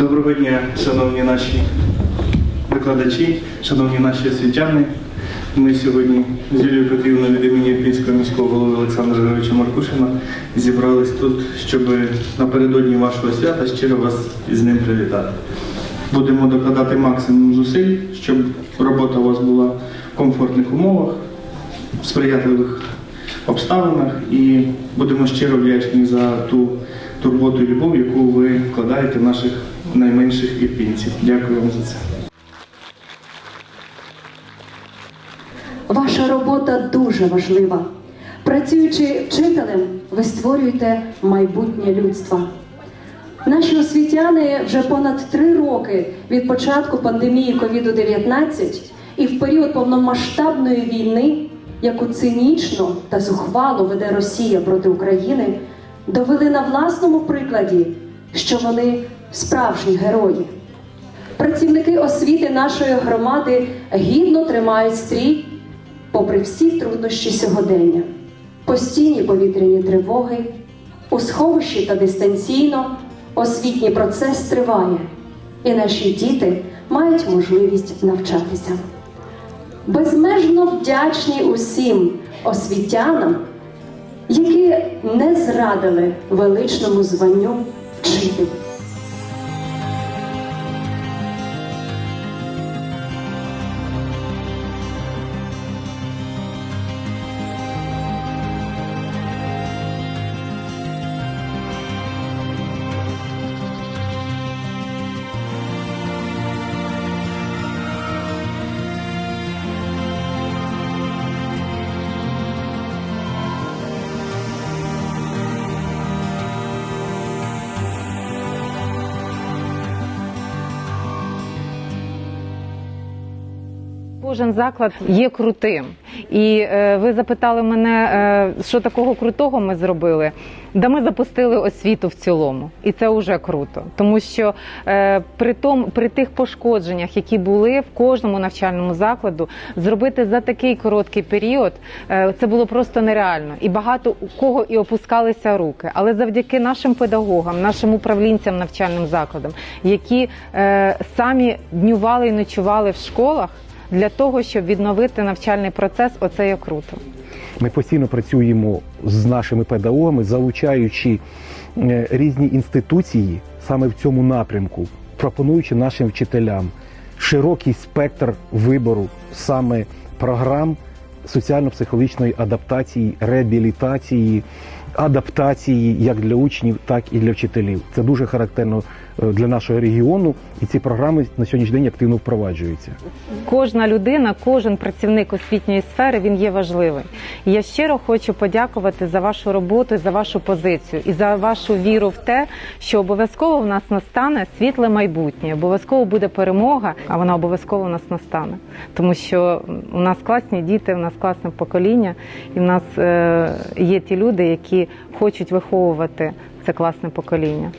Доброго дня, шановні наші викладачі, шановні наші освітяни. Ми сьогодні з Юлією Петрівною від імені Ірпінського міського голови Олександра Григоровича Маркушина зібрались тут, щоб напередодні вашого свята щиро вас із ним привітати. Будемо докладати максимум зусиль, щоб робота у вас була в комфортних умовах, в сприятливих обставинах і будемо щиро вдячні за ту турботу і любов, яку ви вкладаєте в наших найменших ірпінців. Дякую вам за це. Ваша робота дуже важлива. Працюючи вчителем, ви створюєте майбутнє людства. Наші освітяни вже понад три роки від початку пандемії COVID-19 і в період повномасштабної війни, яку цинічно та зухвало веде Росія проти України, довели на власному прикладі, що вони справжні герої. Працівники освіти нашої громади гідно тримають стрій попри всі труднощі сьогодення, постійні повітряні тривоги, у сховищі та дистанційно освітній процес триває, і наші діти мають можливість навчатися. Безмежно вдячні усім освітянам, які не зрадили величному званню вчитель. Кожен заклад є крутим. І е, ви запитали мене, е, що такого крутого ми зробили. Да ми запустили освіту в цілому, і це вже круто, тому що е, при том, при тих пошкодженнях, які були в кожному навчальному закладу, зробити за такий короткий період е, це було просто нереально. І багато у кого і опускалися руки. Але завдяки нашим педагогам, нашим управлінцям навчальним закладам, які е, самі днювали і ночували в школах для того, щоб відновити навчальний процес, оце є круто. Ми постійно працюємо з нашими педагогами, залучаючи е, різні інституції саме в цьому напрямку, пропонуючи нашим вчителям широкий спектр вибору саме програм соціально-психологічної адаптації, реабілітації, адаптації як для учнів, так і для вчителів. Це дуже характерно е, для нашого регіону, і ці програми на сьогоднішній день активно впроваджуються. Кожна людина, кожен працівник освітньої сфери він є важливий. Я щиро хочу подякувати за вашу роботу, за вашу позицію і за вашу віру в те, що обов'язково в нас настане світле майбутнє, обов'язково буде перемога, а вона обов'язково в нас настане. Тому що у нас класні діти, у нас класне покоління, і в нас е, є ті люди, хочуть виховувати це класне покоління.